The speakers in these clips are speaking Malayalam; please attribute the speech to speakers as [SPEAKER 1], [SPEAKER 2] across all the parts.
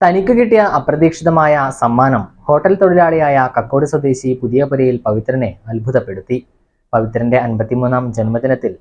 [SPEAKER 1] തനിക്ക് കിട്ടിയ അപ്രതീക്ഷിതമായ സമ്മാനം ഹോട്ടൽ തൊഴിലാളിയായ കക്കോട് സ്വദേശി പുതിയപുരയിൽ പവിത്രനെ അത്ഭുതപ്പെടുത്തി. പവിത്രന്റെ അൻപത്തിമൂന്നാം ജന്മദിനത്തിൽ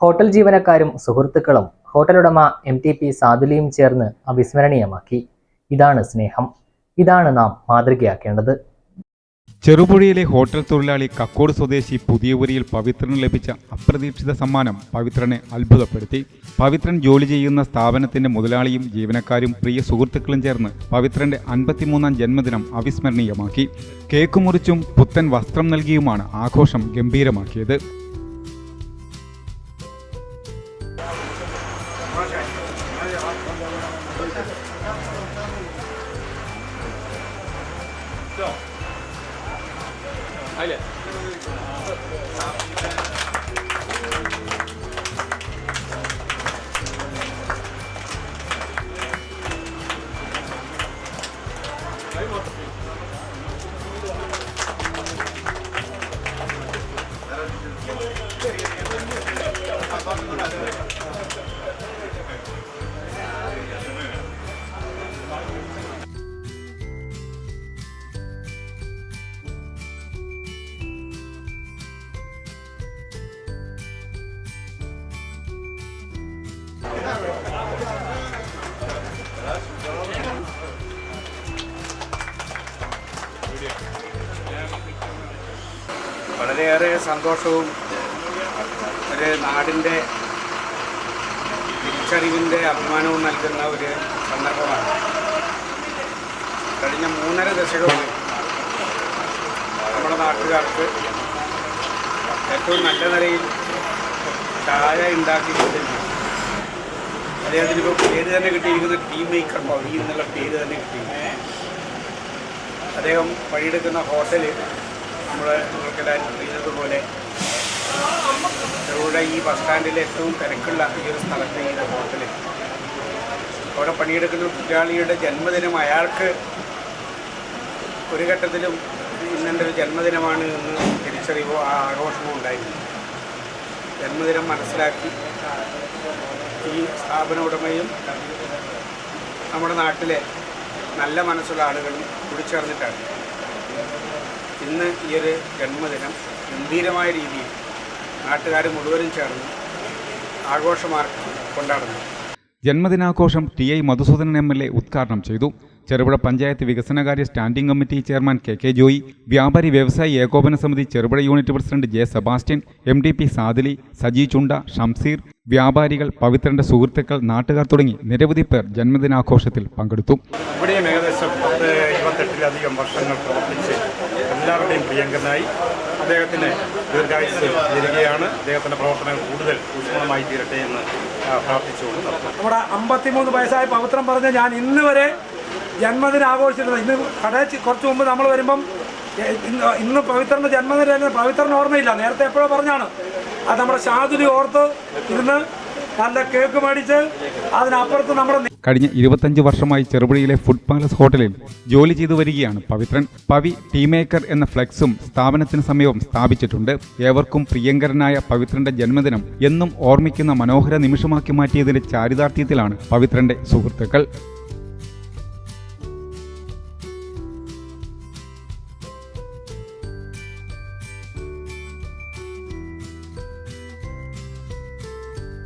[SPEAKER 1] ഹോട്ടൽ ജീവനക്കാരും സുഹൃത്തുക്കളും ഹോട്ടലുടമ എം ടി പി സാദുലിയും ചേർന്ന് അവിസ്മരണീയമാക്കി. ഇതാണ് സ്നേഹം. ഇതാണ് നാം മാതൃകയാക്കേണ്ടത്.
[SPEAKER 2] ചെറുപുഴയിലെ ഹോട്ടൽ തൊഴിലാളി കക്കോട് സ്വദേശി പുതിയപുരിയിൽ പവിത്രന് ലഭിച്ച അപ്രതീക്ഷിത സമ്മാനം പവിത്രനെ അത്ഭുതപ്പെടുത്തി. പവിത്രൻ ജോലി ചെയ്യുന്ന സ്ഥാപനത്തിന്റെ മുതലാളിയും ജീവനക്കാരും പ്രിയ സുഹൃത്തുക്കളും ചേർന്ന് പവിത്രന്റെ അൻപത്തിമൂന്നാം ജന്മദിനം അവിസ്മരണീയമാക്കി. കേക്ക് മുറിച്ചും പുത്തൻ വസ്ത്രം നൽകിയുമാണ് ആഘോഷം ഗംഭീരമാക്കിയത്. Haydi.
[SPEAKER 3] വളരെയേറെ സന്തോഷവും ഒരു നാടിന്റെ തിരിച്ചറിവിന്റെ അഭിമാനവും നൽകുന്ന ഒരു സന്ദർഭമാണ്. കഴിഞ്ഞ മൂന്നര ദശകമായി നമ്മുടെ നാട്ടുകാർക്ക് ഏറ്റവും നല്ല നിലയിൽ ചായ ഉണ്ടാക്കിക്കൊണ്ടിരുന്നു. അദ്ദേഹത്തിനിപ്പോൾ പേര് തന്നെ കിട്ടിയിരിക്കുന്ന ടീ മേക്കർ പവി എന്നുള്ള പേര് തന്നെ കിട്ടിയിരിക്കുന്നു. അദ്ദേഹം പണിയെടുക്കുന്ന ഹോട്ടൽ നമ്മൾ നിങ്ങൾക്കെല്ലാവരും അറിയുന്നതുപോലെ ഇവിടെ ഈ ബസ് സ്റ്റാൻഡിലെ ഏറ്റവും തിരക്കുള്ള ഈ ഒരു സ്ഥലത്ത് ഈ ഹോട്ടൽ അവിടെ പണിയെടുക്കുന്ന കുറ്റാളിയുടെ ജന്മദിനം അയാൾക്ക് ഒരു ഘട്ടത്തിലും ഇന്നെന്റെ ഒരു ജന്മദിനമാണ് എന്ന് തിരിച്ചറിവോ ആ ആഘോഷമോ ഉണ്ടായിരുന്നു. ജന്മദിനം മനസ്സിലാക്കി ഈ സ്ഥാപന ഉടമയും നമ്മുടെ നാട്ടിലെ നല്ല മനസ്സുള്ള ആളുകളും കൂടി ചേർന്നിട്ടാണ് ഇന്ന് ഈ ഒരു ജന്മദിനം ഗംഭീരമായ രീതിയിൽ നാട്ടുകാർ മുഴുവനും ചേർന്ന് ആഘോഷമാർക്ക് കൊണ്ടാടുന്നു.
[SPEAKER 2] ജന്മദിനാഘോഷം T I Madhusoodanan M L A ഉദ്ഘാടനം ചെയ്തു. ചെറുപുഴ പഞ്ചായത്ത് വികസനകാര്യ standing committee chairman K K Joy വ്യാപാരി വ്യവസായി ഏകോപന സമിതി Cherupuzha unit president J Sebastian M D P Sadili Saji Chunda Shamseer വ്യാപാരികൾ പവിത്രന്റെ സുഹൃത്തുക്കൾ നാട്ടുകാർ തുടങ്ങി നിരവധി പേർ ജന്മദിനാഘോഷത്തിൽ പങ്കെടുത്തു.
[SPEAKER 4] ഇവിടെയും ഏകദേശം പത്ത് ഇരുപത്തെട്ടിലധികം വർഷങ്ങൾ പ്രവർത്തിച്ച് എല്ലാവരുടെയും പ്രിയങ്കനായി അദ്ദേഹത്തിന് ദീർഘായുസ് തരികയാണ് അദ്ദേഹത്തിന്റെ പ്രവർത്തനങ്ങൾ കൂടുതൽ ഊഷ്മളമായി തീരട്ടെ എന്ന് പ്രാർത്ഥിച്ചുകൊണ്ട്
[SPEAKER 5] നമ്മുടെ അമ്പത്തിമൂന്ന് വയസ്സായ പവിത്രം പറഞ്ഞ ഞാൻ ഇന്ന് വരെ ജന്മദിനം ആഘോഷിച്ചിരുന്നത് ഇന്ന് കടയിൽ കുറച്ച് മുമ്പ് നമ്മൾ വരുമ്പം ഇന്ന് ഇന്ന് പവിത്രന്റെ ജന്മദിനം പവിത്രന് ഓർമ്മയില്ല. നേരത്തെ എപ്പോഴോ പറഞ്ഞാണ്. അത് നമ്മുടെ ഷാദുലി ഓർത്ത് ഇരുന്ന് നല്ല കേക്ക് മേടിച്ച് അതിനപ്പുറത്ത് നമ്മുടെ
[SPEAKER 2] കഴിഞ്ഞ ഇരുപത്തഞ്ച് വർഷമായി ചെറുപുഴയിലെ ഫുഡ് പാലസ് ഹോട്ടലിൽ ജോലി ചെയ്തു വരികയാണ് പവിത്രൻ. പവി ടീമേക്കർ എന്ന ഫ്ലെക്സും സ്ഥാപനത്തിന് സമീപം സ്ഥാപിച്ചിട്ടുണ്ട്. ഏവർക്കും പ്രിയങ്കരനായ പവിത്രന്റെ ജന്മദിനം എന്നും ഓർമ്മിക്കുന്ന മനോഹര നിമിഷമാക്കി മാറ്റിയതിന്റെ ചാരിതാർത്ഥ്യത്തിലാണ് പവിത്രന്റെ സുഹൃത്തുക്കൾ.